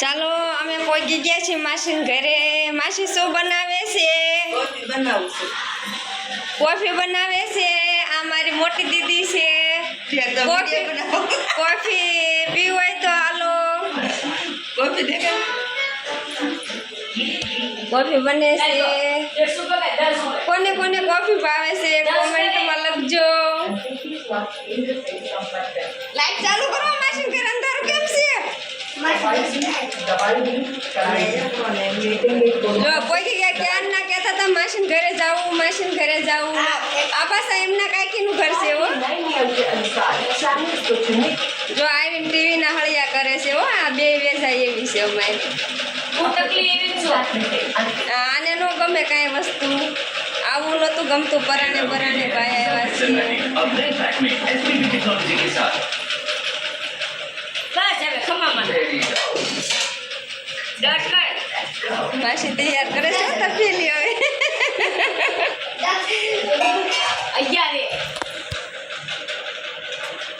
ચાલો અમે પહોંચી ગયા છીએ માસીને ઘરે. માસી શું બનાવે છે? રોટલી બનાવું છું. કોફી બનાવે છે? આ મારી મોટી દીદી છે. કોફી પીવું હોય તો હાલો. કોફી કોફી બને છે. કોને કોને કોફી ભાવે છે? કોમેન્ટમાં લખજો. લાઈટ ચાલુ જો કોઈ ગયા ક્યાં ના કહેતા હતા માસીન ઘરે જાવું માસીન ઘરે જાવું. આ પાછા એમના કાકીનું ઘર છે હો. જો આવીને ટીવી ના હળિયા કરે છે હો. આ બે વેચાય એવી છે અમારી. આને નો ગમે કાંઈ વસ્તુ. આવું નહોતું ગમતું પરાણે પરાણે ભાઈ આવ્યા છે. માસી તૈયાર કરે છે તપેલી હવે. અગિયાર